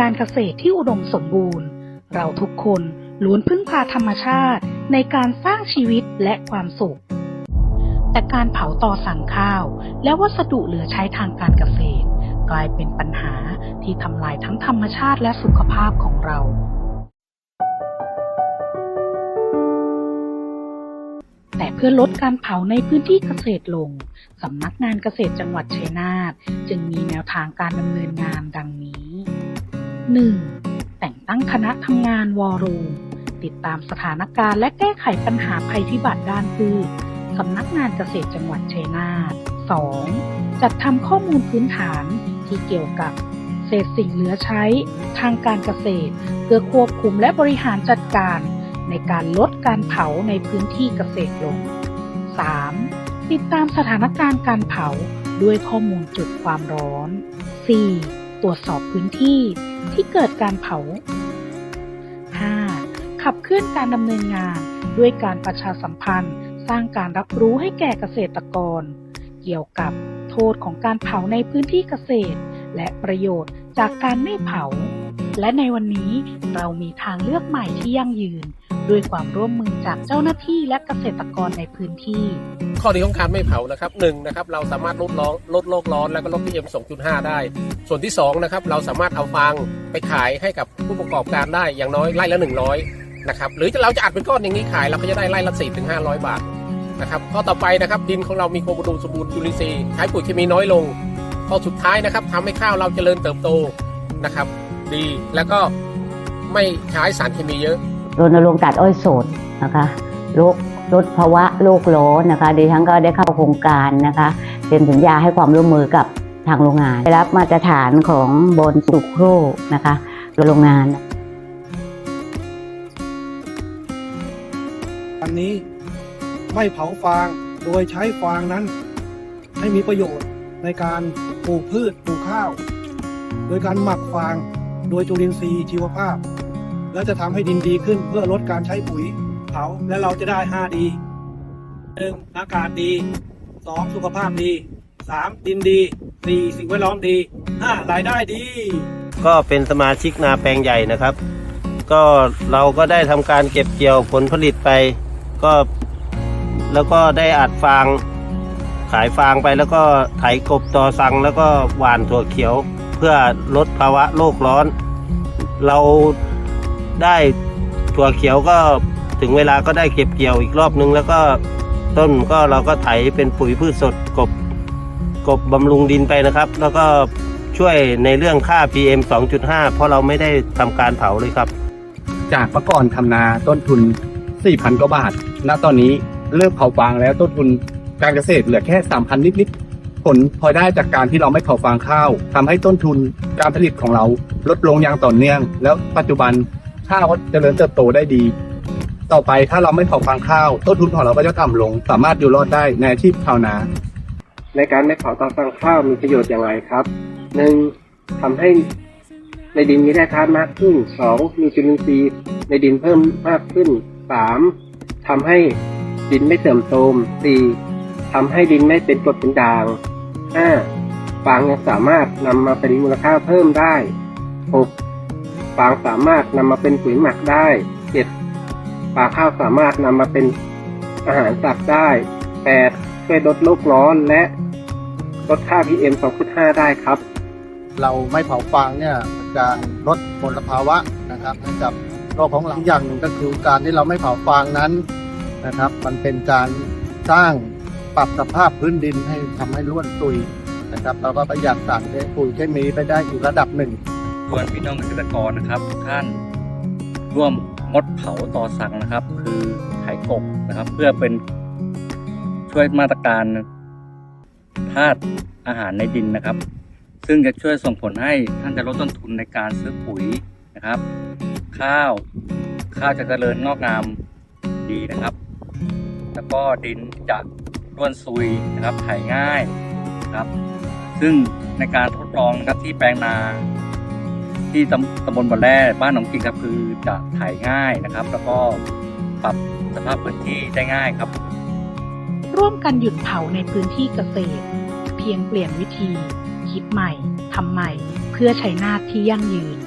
การเกษตรที่อุดมสมบูรณ์ เราทุกคนล้วนพึ่งพาธรรมชาติในการสร้างชีวิตและความสุข แต่การเผาต่อสั่งข้าว และวัสดุเหลือใช้ทางการเกษตร กลายเป็นปัญหาที่ทำลายทั้งธรรมชาติและสุขภาพของเราแต่เพื่อลดการเผาในพื้นที่เกษตรลง สำนักงานเกษตรจังหวัดชัยนาทจึงมีแนวทางการดำเนินงานดังนี้ 1. แต่งตั้งคณะทำงานวอรูมติดตามสถานการณ์และแก้ไขปัญหาภัยพิบัติด้านพืชสำนักงานเกษตรจังหวัดชัยนาท 2. จัดทำข้อมูลพื้นฐานที่เกี่ยวกับเศษสิ่งเหลือใช้ทางการเกษตร เพื่อควบคุมและบริหารจัดการ ในการลดการเผาในพื้นที่เกษตรลง 3. ติดตามสถานการณ์การเผาด้วยข้อมูลจุดความร้อน 4. ตรวจสอบพื้นที่ที่เกิดการเผา 5. ขับเคลื่อนการดำเนินงานด้วยการประชาสัมพันธ์ สร้างการรับรู้ให้แก่เกษตรกร เกี่ยวกับโทษของการเผาในพื้นที่เกษตร และประโยชน์จากการไม่เผา และในวันนี้เรามีทางเลือกใหม่ที่ยั่งยืน ด้วยความร่วมมือจากเจ้าหน้าที่และเกษตรกรในพื้นที่ ข้อดีของการไม่เผานะครับหนึ่งนะครับเราสามารถลดร้อนลดโลกร้อนแล้วก็ลด PM 2.5 ได้ ส่วนที่สองนะครับเราสามารถเอาฟางไปขายให้กับผู้ประกอบการได้อย่างน้อยไร่ละ 100นะครับหรือเราจะอัดเป็นก้อนอย่างนี้ขายเราก็จะได้ไร่ละ4ถึง500 บาทนะครับข้อต่อไปนะครับดินของเรามีโครงอุดมสมบูรณ์จุลินทรีย์ใช้ปุ๋ยเคมีน้อยลงข้อสุดท้ายนะครับทำให้ข้าวเราเจริญเติบโตนะครับ ดีแล้วก็ไม่ใช้สารเคมีเยอะ รณรงค์ตัดอ้อยสดนะคะลดลดภาวะโลกร้อนนะคะดิฉันก็ได้เข้าโครงการนะคะเซ็นสัญญาให้ความร่วมมือกับทางโรงงานได้รับมาตรฐานของบนสุโครนะคะโรงงานอันนี้ไม่เผาฟางโดยใช้ฟางนั้น ให้มีประโยชน์ในการปลูกพืชปลูกข้าว โดยการหมักฟางโดยจุลินทรีย์ชีวภาพ และจะทำให้ดินดีขึ้นเพื่อลดการใช้ปุ๋ยเผาและเราจะได้ 5 ดีหนึ่งอากาศดี 2 สุขภาพดี 3 ดินดี 4 สิ่งแวดล้อมดี 5 รายได้ดี ก็เป็นสมาชิกนาแปลงใหญ่นะครับ ก็เราก็ได้ทำการเก็บเกี่ยวผลผลิตไป ก็แล้วก็ได้อัดฟาง ขายฟางไปแล้วก็ไถกบตอสังแล้วก็หว่านถั่วเขียว เพื่อลดภาวะโลกร้อน เรา ได้ถั่วเขียวก็ถึงเวลาก็ได้เก็บเกี่ยวอีกรอบนึง แล้วก็ต้นก็เราก็ไถเป็นปุ๋ยพืชสดกบกบบำรุงดินไปนะครับ แล้วก็ช่วยในเรื่องค่า PM 2.5 เพราะเราไม่ได้ทำการเผาเลยครับ จากเมื่อก่อนทำนาต้นทุน 4,000 กว่าบาท ณ ตอนนี้เริ่มเผาฟางแล้วต้นทุนการเกษตรเหลือแค่ 3,000 นิดๆ ผลพลอยได้จากการที่เราไม่เผาฟางข้าว ทำให้ต้นทุนการผลิตของเราลดลงอย่างต่อเนื่อง แล้วปัจจุบัน ข้าวก็เจริญเติบโตได้ดี ต่อไปถ้าเราไม่เผาฟางข้าวต้นทุนของเราก็จะต่ำลง สามารถอยู่รอดได้ในอาชีพชาวนา ในการไม่เผาตอฟังข้าวมีประโยชน์อย่างไรครับหนึ่งทำให้ในดินมีแร่ธาตุมากขึ้นสองมีจุลินทรีย์ในดินเพิ่มมากขึ้นสามทำให้ดินไม่เสื่อมโทรมสี่ทำให้ดินไม่เป็นกรดเป็นด่างห้าฟางยังสามารถนำมาเป็นมูลค่าเพิ่มได้หก ฟางสามารถนำมาเป็นปุ๋ยหมักได้เจ็ดฟางข้าวสามารถนำมาเป็นอาหารสัตว์ได้แปดช่วยลดโลกร้อนและลดค่า PM 2.5 ได้ครับ เราไม่เผาฟางเนี่ยจะลดมลภาวะนะครับให้กับโลกของเราอีกอย่างหนึ่งก็คือการที่เราไม่เผาฟางนั้นนะครับ มันเป็นการสร้างปรับสภาพพื้นดินให้ทำให้ร่วนซุยนะครับเราก็ประหยัดสารเคปุ๋ยเคมีไปได้อยู่ระดับหนึ่ง ชวนพี่น้องเกษตรกรนะครับทุกท่านร่วมงดเผาต่อสั่งนะครับ คือไถกบนะครับ เพื่อเป็นช่วยมาตรการธาตุอาหารในดินนะครับ ซึ่งจะช่วยส่งผลให้ท่านจะลดต้นทุนในการซื้อปุ๋ยนะครับ ข้าวข้าวจะเจริญงอกงามดีนะครับ แล้วก็ดินจะร่วนซุยนะครับไถง่ายนะครับ ซึ่งในการทดลองนะครับที่แปลงนา ที่ตำตำบลบ่อแร่บ้านหนองกิ่งครับคือจะถ่ายง่ายนะครับ แล้วก็ปรับสภาพพื้นที่ได้ง่ายครับ ร่วมกันหยุดเผาในพื้นที่เกษตร เพียงเปลี่ยนวิธี คิดใหม่ทำใหม่ เพื่อชัยนาที่ยั่งยืน